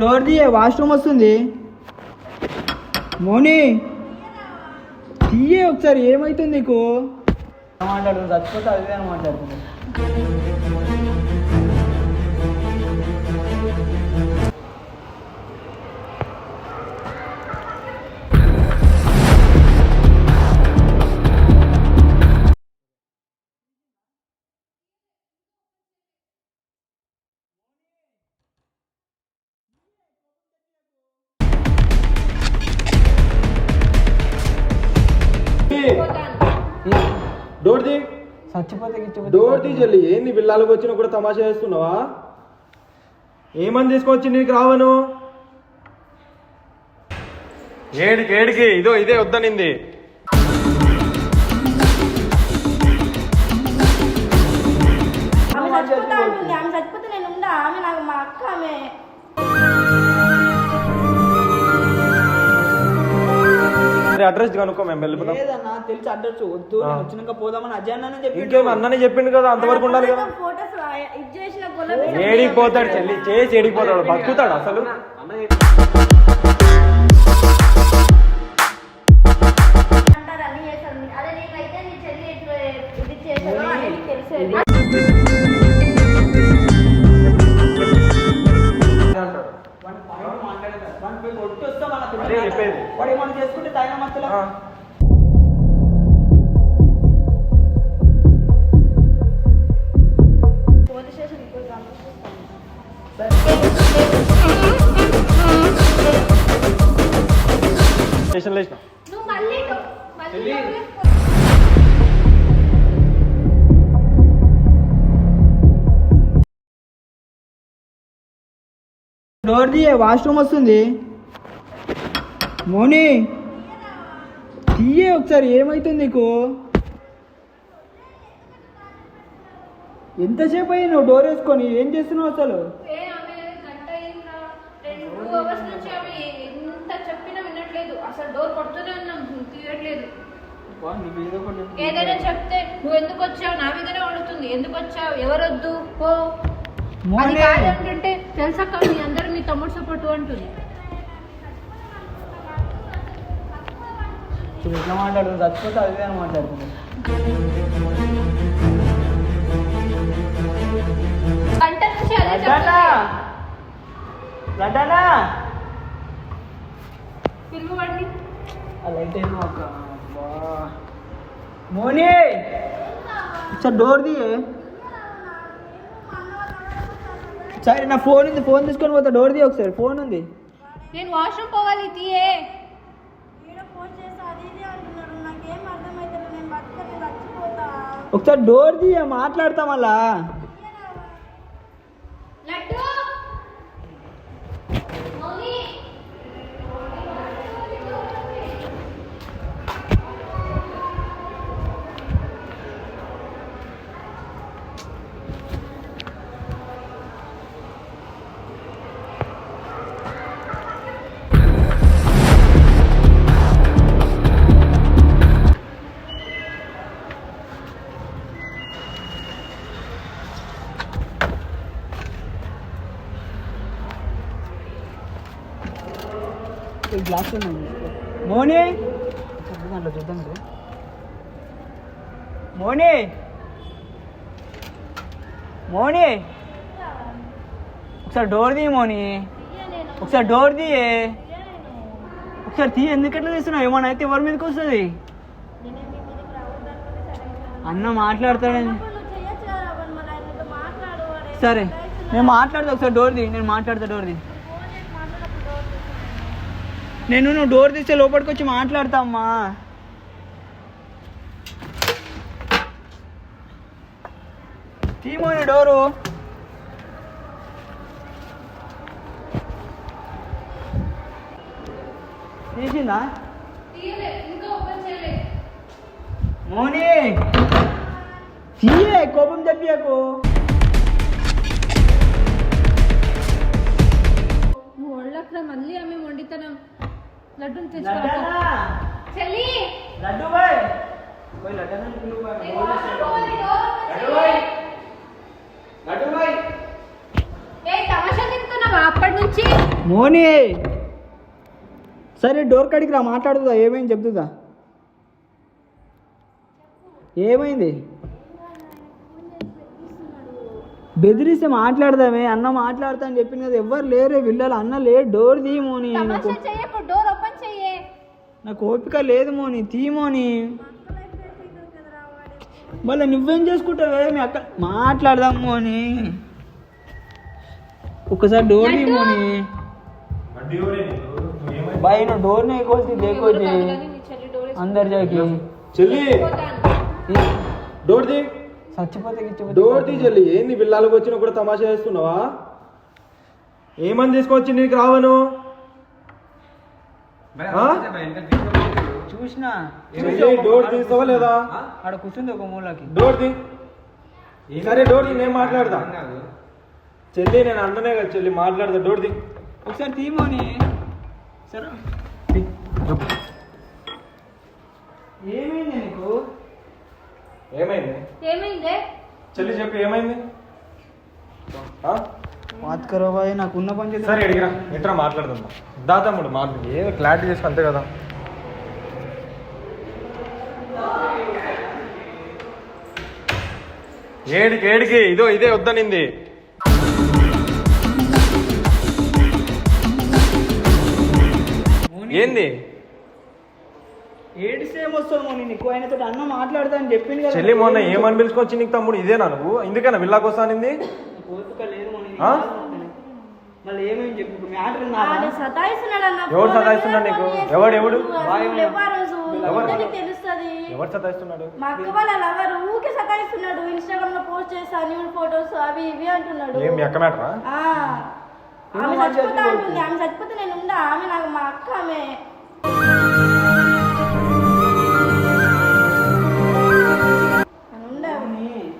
Door తీయ washroom వస్తుంది. మోని తీయే ఒకసారి ఏమవుతుంది నీకు? మాట్లాడుతుంది చచ్చిపోతే అదే మాట్లాడుతుంది చచ్చిపోతే తీ చెల్లి ఏంది పిల్లలకు వచ్చినా కూడా తమాషా చేస్తున్నావా? ఏమని తీసుకొచ్చి నీకు రావను? ఏడికి ఏడికి ఇదో ఇదే వద్దనింది. అడ్రస్ కనుక్కో మేము వెళ్ళిపోతాం లేదన్నా తెలిసి అడ్రస్ వద్దు. నేను వచ్చినాక పోదామని అజయ్ అన్ననే చెప్పి ఇంకేం అన్ననే చెప్పిండు కదా అంతవరకు ఉండాలి కదా ఫోటోస్ ఇది చేసిన కొల్ల ఏడికి పోతాడు చెల్లి చేసి ఏడికి పోతాడు బతుకుతాడు అసలు డోర్ తీయే వాష్రూమ్ వస్తుంది. మోని తీయే ఒకసారి ఏమైతుంది నీకు? ఎంతసేపు అయ్యి నువ్వు డోర్ వేసుకొని? ఏం చేస్తున్నావు అసలు ఏ ఆమె గంట అయిందా రెండు అవర్స్ నుంచి ఆమె ఎంత చెప్పినా వినట్లేదు అసలు డోర్ కొడుతూనే ఉన్నాం తీయట్లేదు. ఏదైనా చెప్తే నువ్వు ఎందుకు వచ్చావు? నా మీదనే అడుగుతుంది ఎందుకు వచ్చావు? ఎవరొద్దు? పో. అది మోని కాదు అంటుంటే తెలుసక్క మీ అందరూ మీ తమ్ముడు సపోర్ట్ అంటుంది. చూడు ఎట్లా మాట్లాడుతుంది చచ్చిపోతే అదే మాట్లాడుతుంది గంట నుంచి అదే పిలువండి మోని! ఒకసారి డోర్ తీయే. సరే నా ఫోన్ ఉంది ఫోన్ తీసుకొని పోతా. డోర్ తీయ ఒకసారి. ఫోన్ ఉంది. నేను వాష్రూమ్ పోవాలి తీయే. ఈడ ఫోన్ చేసి అది ఇది గ్లాస్ మోని! దాంట్లో చూద్దాం. మోని! మోని! ఒకసారి డోర్ తీయ మోని. ఒకసారి డోర్ తీయే. ఒకసారి తీయ. ఎందుకట్లా తీస్తున్నావు? ఏమన్నా అయితే ఎవరి మీదకి వస్తుంది? అన్న మాట్లాడతాడని సరే. నేను మాట్లాడతా. ఒకసారి డోర్ తీ నేను మాట్లాడతా డోర్ తీ ఫోన్ చేసి మాట్లాడప్పుడు డోర్ తీసేయ్. నేను నువ్వు డోర్ తీస్తే లోపలికి వచ్చి మాట్లాడతా అమ్మా తీమోని డోరు. తీసిందా? మోని! తీయే కోపం చెప్పియకు నువ్వు ఒళ్ళక్కడ మళ్ళీ ఆమె వండితనం లడ్డూని తెచ్చుకో చెల్లి! Laddu bye bye. లడ్డు ఏ తమాషా తింటున్నావా అప్పటి నుంచి? మోని! సరే డోర్ కాడికి రా మాట్లాడుతుందా ఏమైంది చెప్తుందా ఏమైంది? బెదిరిస్తే మాట్లాడదామే అన్న మాట్లాడతా అని చెప్పింది కదా ఎవ్వరు లేరే విల్లాలి అన్న లే డోర్ తీ నాకు ఓపిక లేదు మోని తీ మోని. మళ్ళీ నువ్వేం చేసుకుంటావే మీ అక్క మాట్లాడదాం మోని. ఒకసారి డోర్ మోని. బయట డోర్ నే కోసి డోర్ అందరి జాకి. చెల్లి. డోర్ ది చచ్చిపోతే డోర్ ది చెల్లి. ఏంది పిల్లలకు వచ్చినా కూడా తమాషా చేస్తున్నావా? ఏమని తీసుకొచ్చి నీకు రావను? చూసినా డోర్ తీస్తావా లేదా? ఆడ కూర్చుంది ఒక మూలకి. డోర్ ది సరే డోర్ ది నేను మాట్లాడదా చెల్లి నేను అంటనే కదా చెల్లి మాట్లాడదా డోర్ ది ఒకసారి తీమోని సరే. ఏమైంది నీకు? ఏమైంది? ఏమైందే? చెల్లి చెప్పు ఏమైంది? బాత్ కరో బాయ్ నాకు ఉన్న పని చేద్దాం. సరే అడిగిరా. ఎట్రా మాట్లాడుతుందా దా తమ్ముడు మాట్లాడు. ఏదో క్లారిటీ చేసుకో అంతే కదా. ఏడికి ఏడికి. ఇదో ఇదే వద్దనింది. ఏంది? ఏడిస్తే ఏమొస్తుంది మోని నీకు ఆయనతో అన్న మాట్లాడతా అని చెప్పింది కదా చెల్లి మొన్న ఏమని పిలుచుకొచ్చి నీకు తమ్ముడు? ఇదేనా నువ్వు? ఎందుకన్నా విల్లాకి వస్తానింది నీకు ఓపిక లేదు ఆ? మళ్ళీ చెప్పు? ఇప్పుడు మ్యాటర్ ఎవడు సతాయిస్తున్నాడు నీకు? ఎవడు, ఎవడు? ఎవరు? తెలుస్తుంది. ఎవరు సతాయిస్తున్నాడు? మా అక్క వాళ్ళ లవర్ ఊకే సతాయిస్తున్నాడు. ఇన్స్టాగ్రామ్లో పోస్ట్ చేస్తా న్యూడ్ ఫోటోస్ అవి ఇవి అంటున్నాడు. ఏం మీ అక్క మ్యాటరా? ఆ. ఆమె చచ్చిపోతా అంటుంది. ఆమె చచ్చిపోతే నేను ఉందా ఆమె నాకు మా అక్క ఆమె.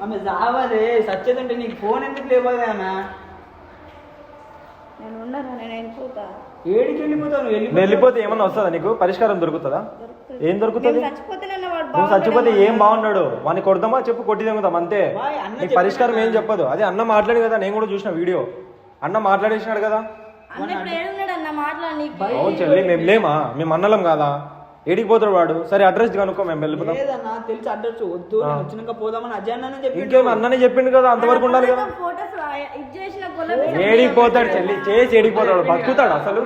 ఆమె జావాదే సచ్చేదంటే నీకు ఫోన్ ఎందుకు లేవదే ఆమె? నేను ఉండను నేను వెళ్ళిపోతా. ఏడికి వెళ్ళిపోతావు? నువ్వు నువ్వు వెళ్ళిపోతే ఏమన్నా వస్తుందా నీకు? పరిష్కారం దొరుకుతుందా? ఏం దొరుకుతుంది? వాడు నువ్వు చచ్చిపోతే ఏం బాగున్నాడు? వాడిని కొడదామా చెప్పు కొట్టి తెంగుదాం అంతే. బాయ్, అన్న నీకు పరిష్కారం ఏం చెప్పదు. అదే అన్న మాట్లాడి కదా నేను కూడా చూసిన వీడియో. అన్న మాట్లాడేసినాడు కదా? అన్న ఇప్పుడు ఏడున్నాడు అన్న మాట్లాడి నీకు. అవును చెల్లి మేము లేమా? మేము అన్నలం కాదా? ఏడికి పోతాడు వాడు సరే అడ్రస్ కనుక్కో మేము వెళ్ళిపోతాం లేదన్నా తెలిసి అడ్రస్ వద్దు నేను వచ్చినాక పోదామని అజయ్ అన్ననే చెప్పి ఇంకేం అన్ననే చెప్పిండు కదా అంతవరకు ఉండాలి కదా ఏడికి పోతాడు చెల్లి చేసి ఏడికి పోతాడు బతుకుతాడు అసలు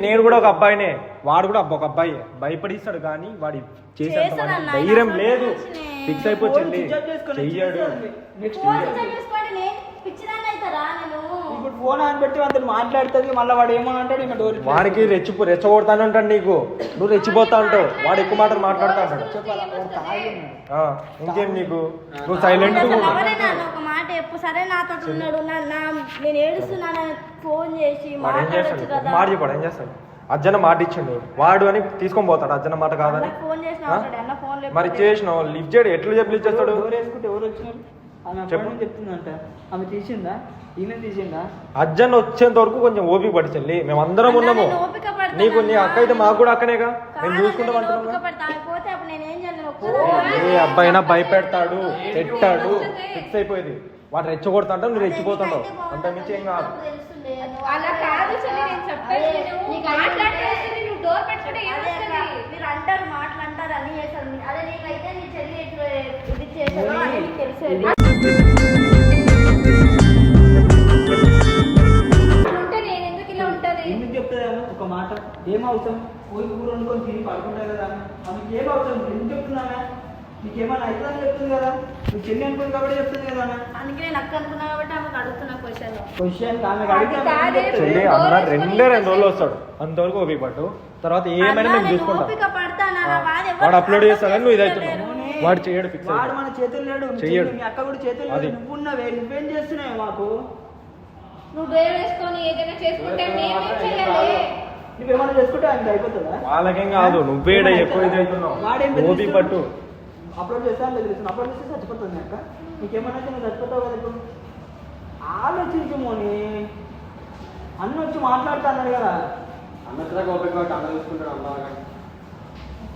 నేను కూడా ఒక అబ్బాయినే వాడు కూడా ఒక అబ్బాయి భయపడిస్తాడు కానీ వాడి అన్న, ధైర్యం లేదు. ఫిక్స్ అయిపో చెల్లి రిచార్జ్ చేసుకొని చెయ్యడు. ఇప్పుడు ఫోన్ ఆన్ పెట్టి అతను మాట్లాడుతుంది మళ్ళీ వాడు ఏమని అంటాడు ఈమె డోర్ వాడికి రెచ్చిపో రెచ్చగొడతాను అంటాడు నీకు. నువ్వు రెచ్చిపోతా అంటావు. వాడు ఎక్కువ మాటలు మాట్లాడుతా అంటాడు ఆ, ఇంకేం నీకు? నువ్వు సైలెంట్ ఒక మాట చెప్పు. సరే నాతో ఉన్నాడు. నేను ఏడుస్తున్నాను. ఫోన్ చేసి మాట చెప్పాడు. ఏం చేస్తాడు? అజ్జన మాట ఇచ్చిండు. వాడు అని తీసుకొని పోతాడు. అజ్జన మాట కాదని. చేసిన మరి చేసినావు. లిఫ్ట్ చేయడు. ఎట్లా చెప్పి లిఫ్ట్ చేస్తాడు? చెప్పు. చెప్తుందంట. ఆమె తీసిందా? తీసిందా? అజ్జన్ వచ్చేంత వరకు కొంచెం ఓపిక పడి చెల్లి. మేము అందరం ఉన్నాము. నీకు నీ అక్క అయితే మాకు కూడా అక్కనేగా? మేము చూసుకుంటాం ఏ అబ్బాయినా భయపెడతాడు పెట్టాడు ఫిక్స్ అయిపోయింది. వాడు రెచ్చగొడతాంటావు నువ్వు రెచ్చిపోతుంటావు. అంత మించి ఏం కాదు. అలా కాదు చెల్లి నేను నీకు మాట్లాడితే నువ్వు డోర్ పెట్టుకుంటే మీరు అంటారు మాటలు అంటారు అన్ని అదే నీకైతే నీ చెల్లి ఎట్లా ఇది చేశారో తెలిసేది ఒక మాట. ఏం అవసరం? పోయి కూర వండుకొని తిని పడుకుంటా కదా. ఆమెకి ఏం అవసరం? ఎందుకు చెప్తున్నామే నీకేమైనా అవుతుందని చెప్తుంది కదా? నువ్వు చెల్లి అనుకుంది కాబట్టి చెప్తుంది కదా అందుకే నేను అక్క అనుకున్నా కాబట్టి ఆమెకు అడుగుతున్నా క్వశ్చన్ క్వశ్చన్ ఆమె అది కాదే. చెల్లి అన్న రెండే రెండు రోజులు వస్తాడు. అంతవరకు ఓపిక పట్టు తర్వాత ఏమైనా మేము చూసుకుంటాం. వాడు అప్లోడ్ చేస్తాడని నువ్వు. వాడు చేయడు ఫిక్స్ వాడు మన చేతులు లేడు నువ్వు చెయ్యడు. మీ అక్క కూడా చేతులు అది. లేడు నువ్వున్నావే నువ్వేం చేస్తున్నావు మాకు? నువ్వు డోర్ వేసుకొని ఏదైనా చేసుకుంటే మేమేం చేయాలి. నువ్వేమైనా చేసుకుంటే ఆయనకి అయిపోతుందా? వాళ్ళకేం కాదు నువ్వేడ ఎక్కువ ఇది అవుతున్నావు బెదిరిస్తున్నాడు? పట్టు. అప్లోడ్ చేస్తాను లేదు అప్లోడ్ చేస్తే చచ్చిపోతుంది అక్క. నీకేమన్నా అయితే నువ్వు చచ్చిపోతావు కదా ఇప్పుడు? ఆలోచించు మోని. అన్న వచ్చి మాట్లాడుతున్నాడు కదా.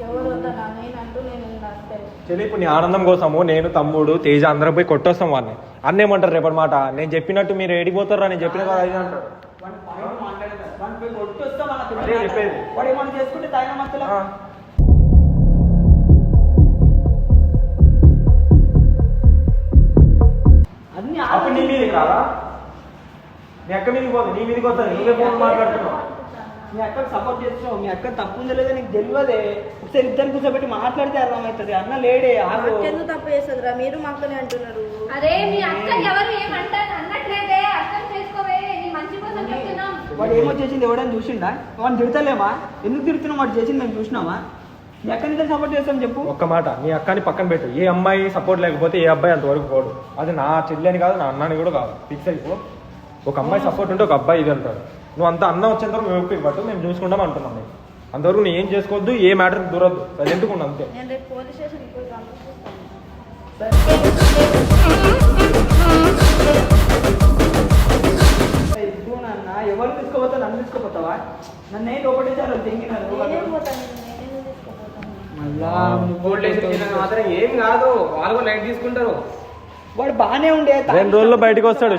ఎవరు వద్దన్నా నేను అంటూ నేను ఉన్నా అంతే చెల్లి ఇప్పుడు నీ ఆనందం కోసము నేను తమ్ముడు తేజ అందరం పోయి కొట్టొస్తాం వాడిని. అన్నేమంటారు రేపటి మాట? నేను చెప్పినట్టు మీరు ఏడిపోతారా నేను చెప్పిన కదా అది వాడి పాయింట్ అప్పుడు నీ మీది కాదా మీ అక్క మీదకి పోదు నీ మీదకి వస్తుంది నువ్వే ఫోన్ మాట్లాడుతున్నావు. మీ అక్కకు సపోర్ట్ చేస్తున్నావు మీ అక్క తప్పు ఉందో లేదో నీకు తెలియదే. ఒకసారి ఇద్దరు కూర్చోబెట్టి మాట్లాడితే అర్థమవుతుంది అన్న లేడే ఆగు. మాకెందుకు తప్పు చేస్తుందిరా? మీరు మాకనే అంటున్నారు. అరే మీ అక్క ఎవరు ఏమంటారు? అన్నట్లేదే అర్థం చేసుకోవే నీ మంచి కోసం చెప్తున్నాం. వాడు ఏమో చేసింది ఎవడని చూసిండా? వాడిని తిడతలేమా? ఎందుకు తిడుతున్నావు? వాడు చేసింది మేము చూసినామా? మీ అక్కని ఇద్దరు సపోర్ట్ చేస్తాం చెప్పు. ఒక్క మాట నీ అక్కని పక్కన పెట్టు. ఏ అమ్మాయి సపోర్ట్ లేకపోతే ఏ అబ్బాయి అంతవరకు పోడు. అది నా చెల్లి కాదు నా అన్నని కూడా కాదు. ఫిక్స్ అయిపో ఒక అమ్మాయి సపోర్ట్ ఉంటే ఒక అబ్బాయి ఇది అంటాడు. నువ్వు అంత అన్నం వచ్చేంత వరకు మేము పట్టు మేము చూసుకుంటాం అంటున్నాం నేను. అంతవరకు నువ్వు ఏం చేసుకోవద్దు ఏ మ్యాటర్ దూరద్దు. అది ఎందుకు ఉండు అంతే. ఎవరు తీసుకోపోతా నన్ను తీసుకోపోతావా? నన్ను ఏంటి ఒకటి చాలా ఏం కాదు. వాళ్ళు కూడా లైట్ తీసుకుంటారు. వాడు బాగానే ఉండే రెండు రోజుల్లో బయటకు వస్తాడు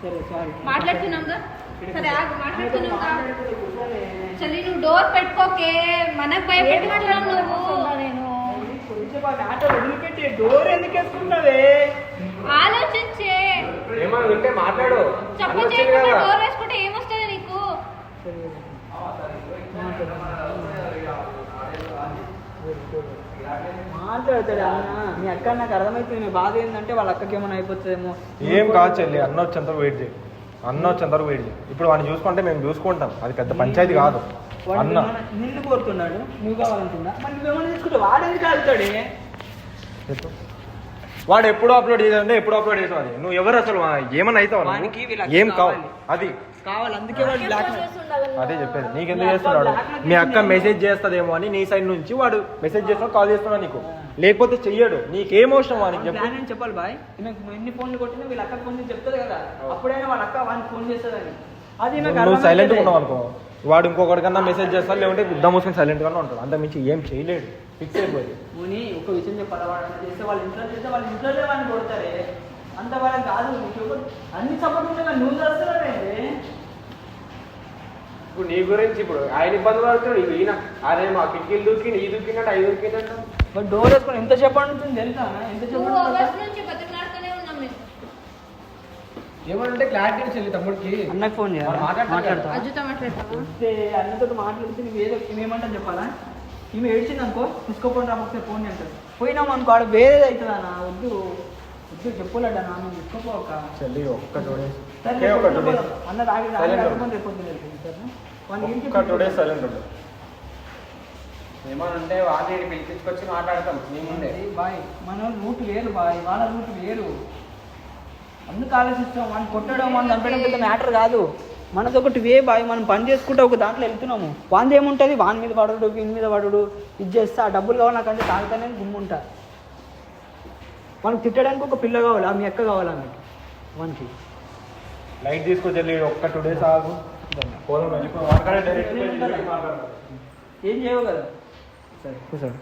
సరే సారీ మాట్లాడుతున్నాంగా సరే ఆగు మాట్లాడుతున్నాంగా చల్లి నువ్వు డోర్ పెట్టుకోకే. మనకు భయపెట్టుకుంటున్నావు నువ్వు. నేను? కొంచెం ఆ ఆట వదిలిపెట్టి డోర్ ఎందుకు వేసుకుంటావే? ఆలోచించే. ఏమన్నా ఉంటే మాట్లాడు. చెప్ప అన్న వచ్చింది చేయకుండా కదా. డోర్ వేసుకుంటే ఏమొస్తుంది నీకు? మాట్లాడతాడు అన్న. మీ అక్క నాకు అర్థమవుతుంది మీ బాధ ఏంటంటే వాళ్ళ అక్కకి ఏమైనా అయిపోతుందేమో. ఏం కాదు చెల్లి అన్న వచ్చేంత వెయిట్ చేయి. అన్న వచ్చేంత వరకు వెయిట్ చేయి. ఇప్పుడు వాడిని చూసుకుంటే మేము చూసుకుంటాం. అది పెద్ద పంచాయతీ కాదు. అన్న. నిన్ను కోరుతున్నాడు. నువ్వు కావాలంటున్నా. మరి నువ్వేమైనా తీసుకుంటావు వాడేది కాలుతాడే చెప్పు. వాడు ఎప్పుడు అప్లోడ్ చేసాడంటే ఎప్పుడు అప్లోడ్ చేసావు అది. నువ్వు ఎవరు అసలు? ఏమన్నా అవుతావు వానికి? ఏం కావు. కావాలి. అది. కావాలి. అందుకే వాడు బ్లాక్ అదే చెప్పేది. నీకెందుకు చేస్తున్నాడు? మీ అక్క మెసేజ్ చేస్తుందేమో అని నీ సైడ్ నుంచి వాడు మెసేజ్ చేస్తున్నాడు కాల్ చేస్తున్నాడు నీకు. లేకపోతే చెయ్యడు. నీకేం అవసరం వానికి చెప్పు. అని చెప్పాలి బాయ్. నాకు ఎన్ని ఫోన్లు కొట్టినా వీళ్ళ అక్క ఫోన్ చెప్తుంది కదా. అప్పుడైనా వాళ్ళ అక్క వాడిని ఫోన్ చేస్తుందని. అది నాకు నువ్వు. సైలెంట్ ఉన్నావు అనుకో. వాడు ఇంకొకటికన్నా మెసేజ్ చేస్తాడు లేకుంటే గుద్ద మూసుకొని సైలెంట్ గానే ఉంటాడు. అంత మించి ఏం చేయలేడు. ఫిక్స్ అయిపోయింది పోనీ ఒక విషయం చెప్పాలి? అట్లా చేస్తే వాళ్ళ ఇంట్లో చేస్తే వాళ్ళ ఇంట్లో వాడిని కొడతారే? అంత వాళ్ళకి కాదు. అన్ని సపోర్ట్ ఉంటే నువ్వు చేస్తున్నావేంటి ఇప్పుడు నీ గురించి ఇప్పుడు ఆయన ఇబ్బంది పడుతున్నాడు. ఇక ఈయన అరే మా కిటికీలు దూకి నీ దూకినట్టు ఐదు మరి డోర్ వేసుకొని ఎంత చెప్పండి ఉంటుంది తెలుసా? ఎంత చెప్పండి అవర్స్ నుంచి బతిమలాడుతూనే ఉన్నాం మేము ఏమంటే క్లారిటీ చెల్లి తమ్ముడికి. అన్నకు ఫోన్ చేయాలి? మాట్లాడతా అజ్జుతో మాట్లాడతావా? వస్తే అన్నతో మాట్లాడితే నువ్వు ఏదో ఏమంటాను చెప్పాలా? ఈమె ఏడ్చింది అనుకో తీసుకోకుండా రా ఒకసారి ఫోన్ అంటారు పోయినాం అనుకో ఆడ వేరేది అవుతుంది అన్న వద్దు. వద్దు చెప్పలేడు అన్న మేము తీసుకోపోక చెల్లి ఒక్క టూ డేస్ సరే, ఒకే ఒక టూ డేస్ అన్న రాగి రాకపోతే ఒక్క టూ డేస్ సైలెంట్ ఉండు. ఏమనంటే వాళ్ళని పిలిపించుకొచ్చి మాట్లాడతాం. ముందే. బాయ్ మన రూట్ వేరు బాయ్. వాళ్ళ రూట్ వేరు. అందుకు ఆలోచిస్తాం వాడిని కొట్టడం వాడిని చంపడం పెద్ద మ్యాటర్ కాదు. మనది ఒకటి వే బాయ్ మనం పని చేసుకుంటే ఒక దాంట్లో వెళ్తున్నాము. వాంది ఏముంటుంది? వాని మీద పడడు వీని మీద పడడు ఇది చేస్తే ఆ డబ్బులు కావాలి నాకంటే తాగుతానే గుమ్ముంటా. మనకు తిట్టడానికి ఒక పిల్ల కావాలి ఆ మీ అక్క కావాలి ఆమెకి వానికి. లైట్ తీసుకో చెల్లి ఒక్క టూ డేస్ ఆగు. ఏం చేయవు కదా? సరే కూర్చోండి.